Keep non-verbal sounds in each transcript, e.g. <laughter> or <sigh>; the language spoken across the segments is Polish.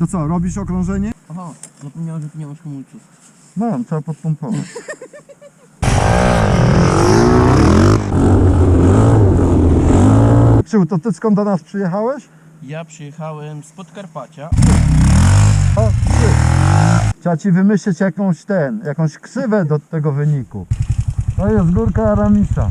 To co, robisz okrążenie? Aha, zapomniałem, że tu nie masz hamulców. Mam, trzeba podpompować. Krzył, to ty skąd do nas przyjechałeś? Ja przyjechałem z Podkarpacia. O, ty. Trzeba ci wymyślić jakąś ten, jakąś ksywę do tego wyniku. To jest górka Aramisa.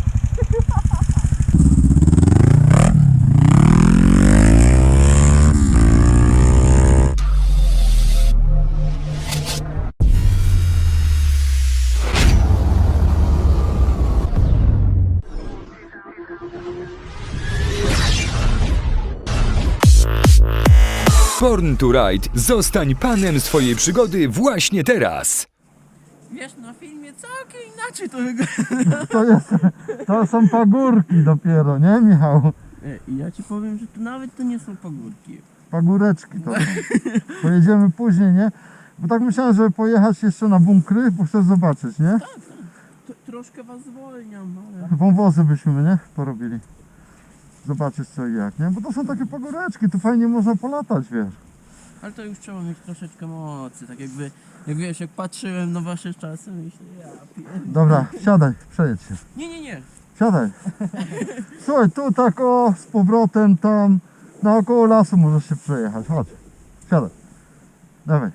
Born to Ride. Zostań panem swojej przygody właśnie teraz. Wiesz, na filmie całkiem inaczej to wygląda. To, jest, to są pagórki dopiero, nie Michał? E, I ja ci powiem, że to nawet to nie są pagórki. Pagóreczki to są. <laughs> Pojedziemy później, nie? Bo tak myślałem, żeby pojechać jeszcze na bunkry, bo chcę zobaczyć, nie? To, troszkę was zwolniam, ale... Wąwozy byśmy, nie? Porobili. Zobaczyć co i jak, nie? Bo to są takie pagóreczki, tu fajnie można polatać, wiesz. Ale to już trzeba mieć troszeczkę mocy, tak jakby... Jak wiesz, jak patrzyłem na wasze czasy, myślę, ja pier... Dobra, siadaj, przejedź się. Nie, nie, nie. Siadaj. <laughs> Słuchaj, tu tak o, z powrotem tam, naokoło lasu możesz się przejechać. Chodź, siadaj. Dawaj.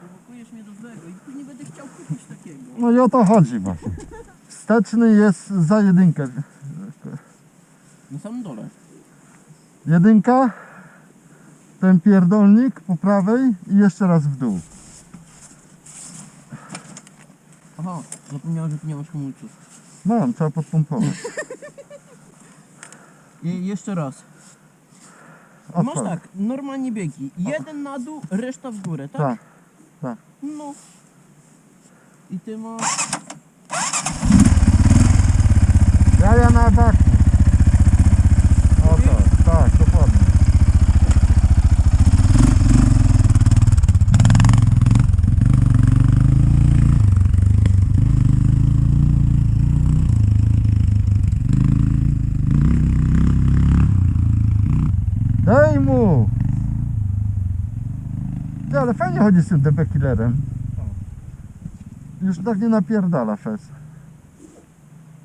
Prowokujesz mnie do złego i później będę chciał kupić takiego. No i o to chodzi właśnie. Wsteczny jest za jedynkę. Na samym dole. Jedynka, ten pierdolnik po prawej i jeszcze raz w dół. Aha, zapomniałem, że tu nie masz hamulców. Mam, trzeba podpompować. <laughs> I jeszcze raz. Masz Odpal. tak, normalnie biegi. Jeden na dół, reszta w górę, tak? Tak, tak. No. I ty masz... Ja ja na baku. O tak, tak, dokładnie. Daj mu! Z tym DB killerem. Już tak nie napierdala fez.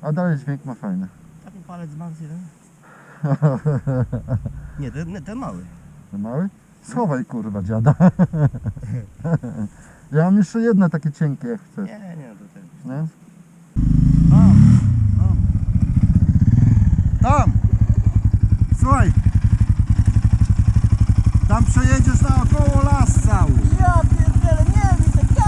A dalej dźwięk ma fajny. Taki palec mam jeden. <laughs> Nie, ten, ten mały. Ten mały? Schowaj kurwa dziada. <laughs> ja mam jeszcze jedne takie cienkie jak chcesz. Nie, nie, to ten. Nie? Tam. Tam! Słuchaj! Tam przejedziesz naokoło las cały. Ja pierdzielę, nie Witek, ja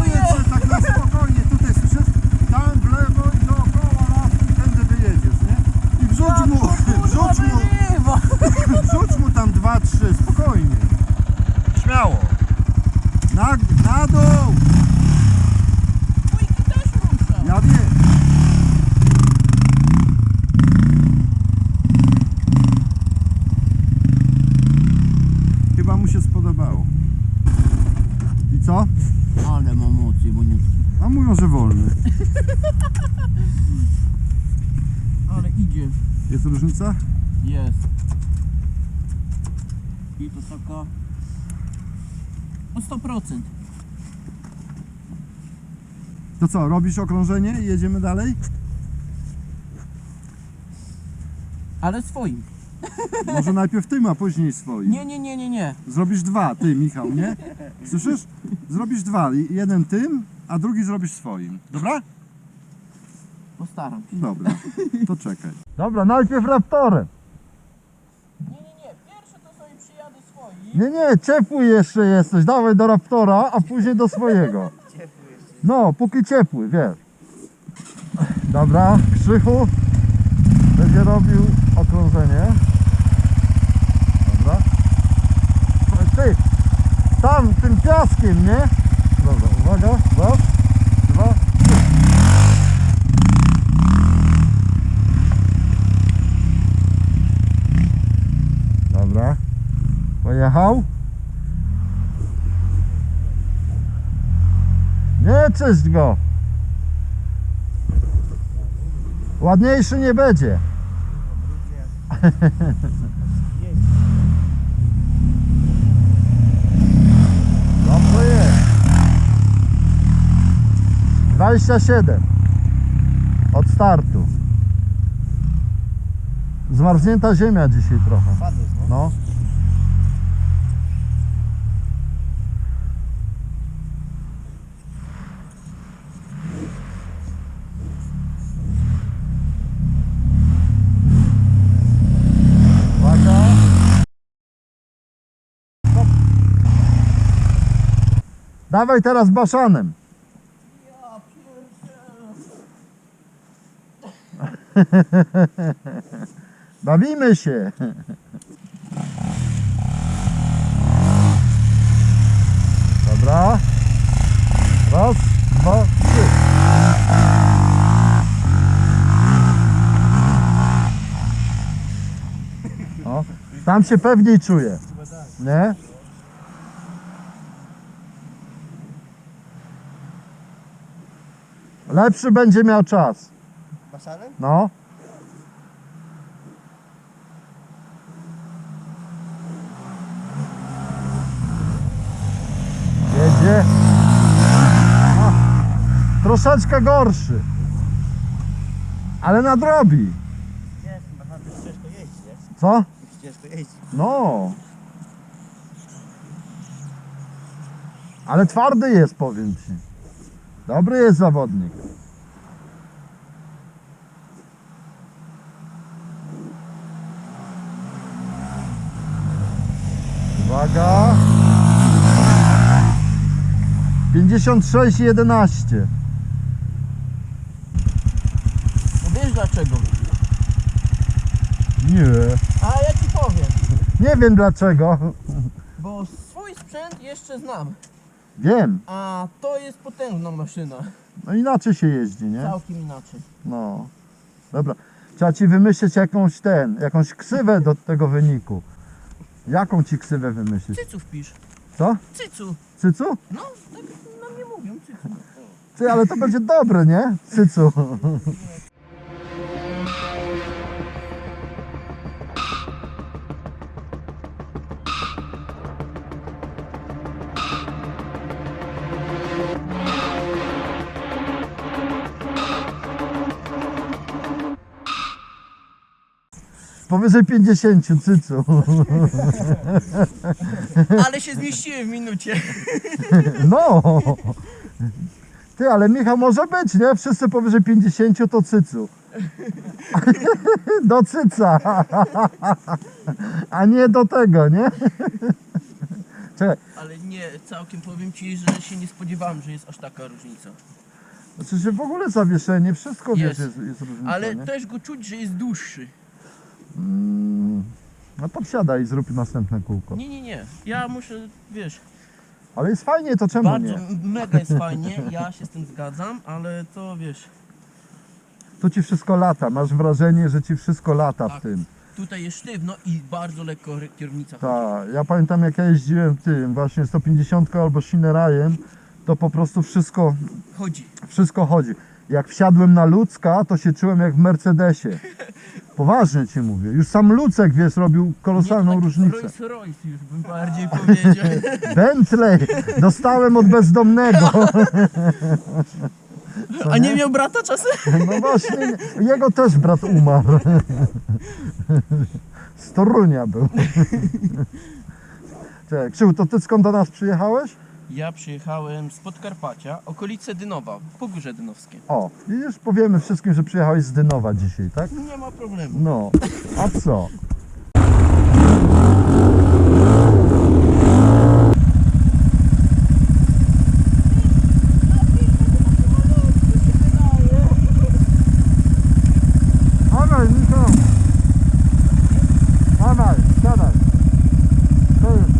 Przejedź tak na spokojnie, tutaj słyszysz? Tam w lewo i dookoła las i tędy wyjedziesz, nie? I wrzuć mu, wrzuć mu, <laughs> wrzuć mu tam dwa, trzy, spokojnie. Śmiało. Na, na dół! Dwójki też rusza. Ja wiem. Chyba mu się spodobało. I co? Ale mam mocy, bo nie... A mówią, że wolny. Ale idzie. Jest. I to taka... O 100%. To co, robisz okrążenie i jedziemy dalej? Ale swoim. Może najpierw tym, a później swoim. Nie, nie, nie, nie, nie. Zrobisz dwa, ty Michał, nie? Słyszysz? Zrobisz dwa. Jeden tym, a drugi zrobisz swoim. Dobra? Postaram się. Dobra. To czekaj. <laughs> Dobra, najpierw raptorem. Nie, nie, nie. Pierwsze to sobie przyjadę swoim. Nie, nie, ciepły jeszcze jesteś. Dawaj do Raptora, a później do swojego. <laughs> No, póki ciepły, wiesz. Dobra, Krzychu będzie robił okrążenie. Dobra. Ty, tam tym piaskiem, nie? Dobra, uwaga. Raz, dwa, trzy. Dobra. Pojechał? Nie czyść go. Ładniejszy nie będzie. <laughs> Dobrze jest. 27 od startu. Zmarznięta ziemia dzisiaj trochę. Padłeś, no. No. Uwaga. Stop. Dawaj teraz baszanem. <laughs> Bawimy się. Dobra. Raz, dwa, trzy. Tam się pewniej czuję. Nie? Lepszy będzie miał czas. Baszanem? No. Jedzie. Troszeczkę gorszy. Ale nadrobi. Baszanem to ciężko jeździ, nie? Co? Ciężko jeździ. No. Ale twardy jest, powiem ci. Dobry jest zawodnik. Uwaga. 56 11. No wiesz dlaczego? Nie. A ja ci powiem. Nie wiem dlaczego. Bo swój sprzęt jeszcze znam. Wiem. A to jest potężna maszyna. No inaczej się jeździ, nie? Całkiem inaczej. No. Dobra. Trzeba ci wymyślić jakąś ten, jakąś ksywę do tego wyniku. Jaką ci ksywę wymyślić? Cycu wpisz. Co? Cycu. Cycu? No, tak na mnie mówią, cycu. Ty, ale to będzie dobre, nie? Cycu. Powyżej 50 cycu. Ale się zmieściłem w minucie. <laughs> No. Ty, ale Michał może być, nie? Wszyscy powyżej 50 to cycu. <laughs> Do cyca. A nie do tego, nie? Czekaj, Ale nie, całkiem powiem ci, że się nie spodziewałem, że jest aż taka różnica. znaczy się w ogóle zawieszenie, wszystko wiesz, Jest. jest, jest różnica, Ale nie? też go czuć, że jest dłuższy. No podsiadaj i zrób następne kółko. Nie, nie, nie. Ja muszę, wiesz, Ale jest fajnie, to czemu bardzo, nie? mega jest <laughs> fajnie, ja się z tym zgadzam, ale to wiesz, Tu ci wszystko lata, masz wrażenie, że ci wszystko lata w Tak. tym. tutaj jest sztywno i bardzo lekko kierownica chodzi. Tak, ja pamiętam jak ja jeździłem tym właśnie 150 albo Shinnerajem, to po prostu wszystko, Chodzi. wszystko chodzi. Jak wsiadłem na Lucka, to się czułem jak w Mercedesie. Poważnie ci mówię. Już sam Lucek, wiesz, robił kolosalną nie, tak różnicę. Rolls Royce już bym bardziej powiedział. <laughs> Bentley dostałem od bezdomnego. Co A nie miał brata czasem? No właśnie, jego też brat umarł. Z Torunia był. <laughs> Czekaj, Krzył, to ty skąd do nas przyjechałeś? Ja przyjechałem z Podkarpacia, okolice Dynowa, Pogórze Dynowskie. O, i już powiemy wszystkim, że przyjechałeś z Dynowa dzisiaj, tak? Nie ma problemu. No, a co? Dawaj, Michał! Dawaj, siadaj! To jest...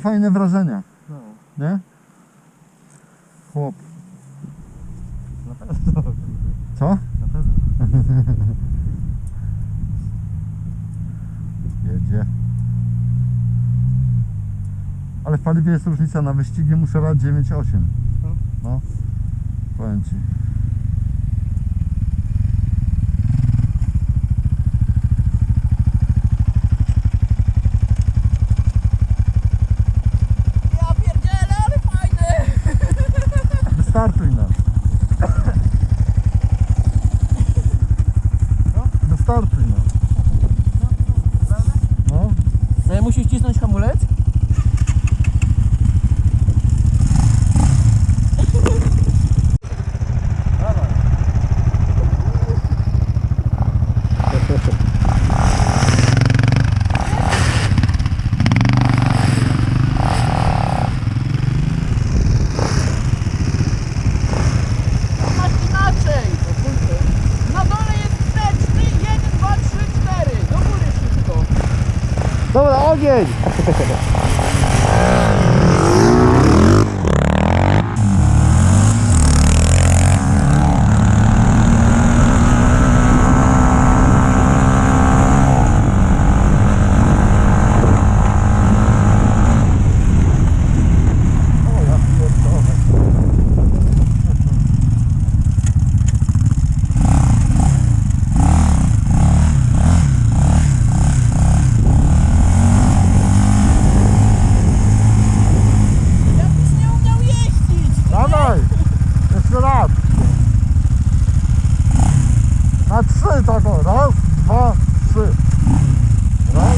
fajne wrażenia, No, nie? Chłop. na pewno. Co? Na pewno. <laughs> Jedzie. Ale w paliwie jest różnica. Na wyścigi muszę lać 9,8. No. Powiem Ci. Ja pierdzielę, ale fajne! Wystartuj nam. Wystartuj nam. No. No musisz cisnąć hamulec? Masz inaczej! Na dole jest wsteczny, 1, 2, 3, 4. Do góry szybko. Dobra, ogień! O, ja pierdolę. Jakbyś nie umiał jeździć! Dawaj! Jeszcze raz! Na trzy tak o. Raz, dwa, trzy. Raz,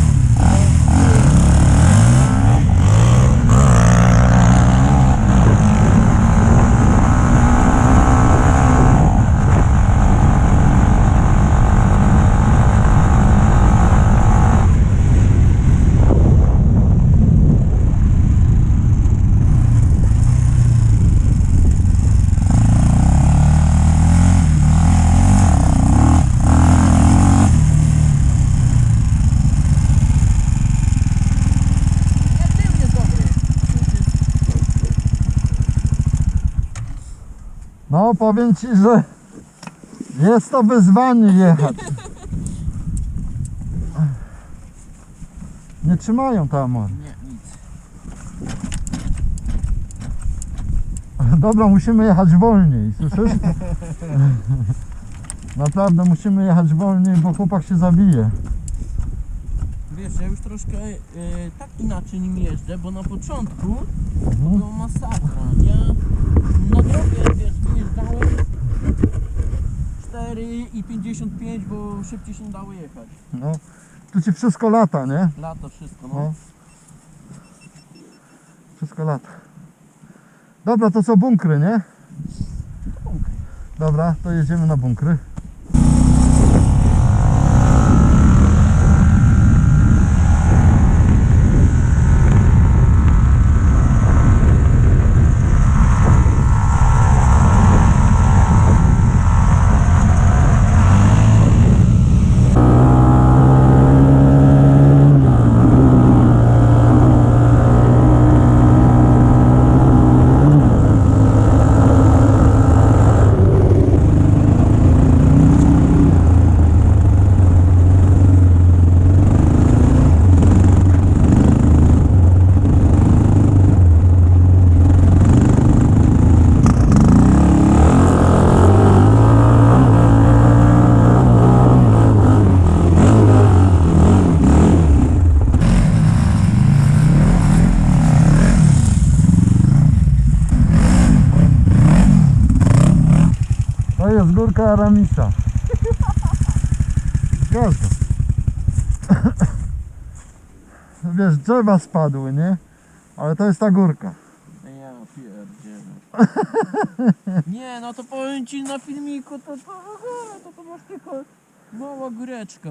Nie, tył jest dobry. No powiem Ci, że jest to wyzwanie jechać. Nie trzymają tam. Nie, nic. Dobra, musimy jechać wolniej, słyszysz? <laughs> Naprawdę musimy jechać wolniej, bo chłopak się zabije. Wiesz, ja już troszkę e, tak inaczej nim jeżdżę, bo na początku to Mhm. była masakra. Ja drogę, wiesz, wyjeżdżałem 4,55, bo szybciej się nie dało jechać. No, tu Ci wszystko lata, nie? Lato wszystko, no. No. Wszystko lata. Dobra, to co bunkry, nie? Bunkry. Dobra, to jedziemy na bunkry. Jest górka Aramisa. Zgadza. <coughs> Wiesz, drzewa spadły, nie? Ale to jest ta górka. Ja pierdzielę. Nie, no to powiem ci na filmiku, to to, aha, to, to masz tylko mała góreczka.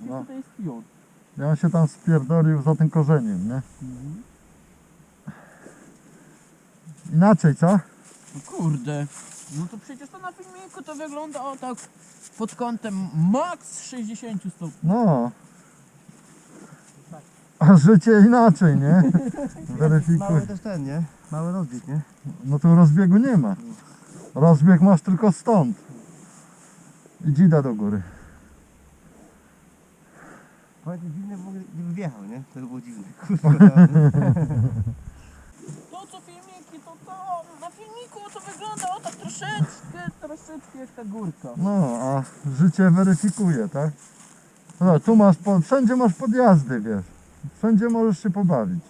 I No. tutaj jest pion. Ja on się tam spierdolił za tym korzeniem, nie? Inaczej, co? No kurde, no to przecież to na filmiku to wygląda o tak pod kątem max 60 stopni. No. A życie inaczej, nie? <laughs> Mały Weryfikuj. też ten, nie? Mały rozbieg, nie? No tu rozbiegu nie ma. Rozbieg masz tylko stąd. I dzida do góry. Powiedz dziwne w ogóle, gdyby wjechał, nie? To by było dziwne. <laughs> Kurwa. To co filmiki, to to na filmiku to wygląda o tak troszeczkę, troszeczkę jak ta górka. No, a życie weryfikuje, tak? No, tu masz, po, wszędzie masz podjazdy, wiesz. Wszędzie możesz się pobawić.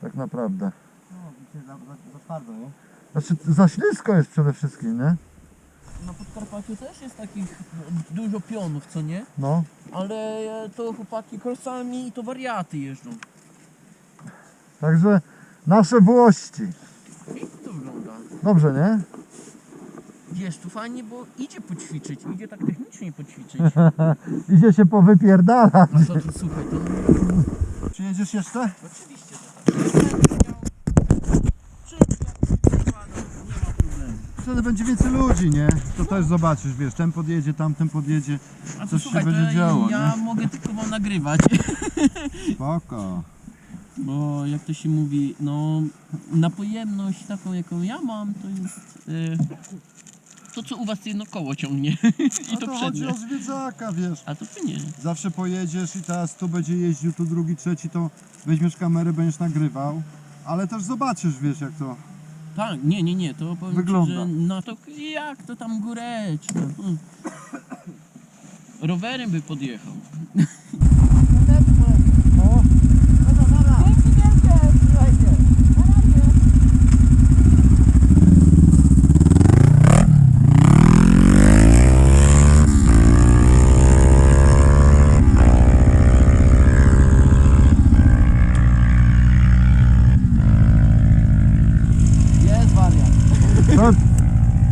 Tak naprawdę. No, dzisiaj za, za, za twardo, nie? Znaczy, za ślisko jest przede wszystkim, nie? Na Podkarpaciu też jest takich no, dużo pionów, co nie? No. Ale e, to chłopaki krosami i to wariaty jeżdżą. Także nasze włości. Wygląda. Dobrze, nie? Wiesz, tu fajnie, bo idzie poćwiczyć, idzie tak technicznie poćwiczyć. <laughs> Idzie się powypierdalać. A to, to słuchaj, to Przyjedziesz jeszcze? oczywiście, że tak. Się nie. Wtedy będzie więcej ludzi, nie? To też zobaczysz, wiesz, ten podjedzie, tamten podjedzie. A to Coś się słuchaj, będzie to działo, ja mogę tylko wam nagrywać. Spoko. Bo jak to się mówi, no na pojemność taką jaką ja mam, to jest e, to co u was jedno koło ciągnie. <laughs> I to, to chodzi przednie. o zwiedzaka, wiesz. A to ty nie. Zawsze pojedziesz i teraz tu będzie jeździł, tu drugi, trzeci, to weźmiesz kamerę, będziesz nagrywał. Ale też zobaczysz, wiesz, jak to. Tak, nie, nie, nie, to powiem Wygląda. ci, że no to jak to tam góreczka. hmm. Rowerem by podjechał. <laughs> No. Jest wariat.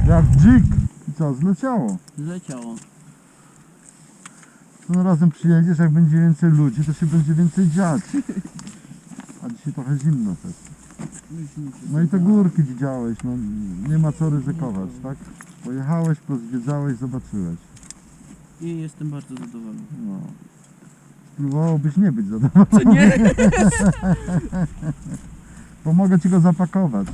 Jak dzik. I co, zleciało. Zleciało. Tym razem przyjedziesz, jak będzie więcej ludzi, to się będzie więcej dziać. A dzisiaj trochę zimno też. No i te górki widziałeś, no nie ma co ryzykować, tak? Pojechałeś, pozwiedzałeś, zobaczyłeś. I jestem bardzo zadowolony. No. Spróbowałbyś nie być zadowolony. Co nie? <laughs> Pomogę ci go zapakować.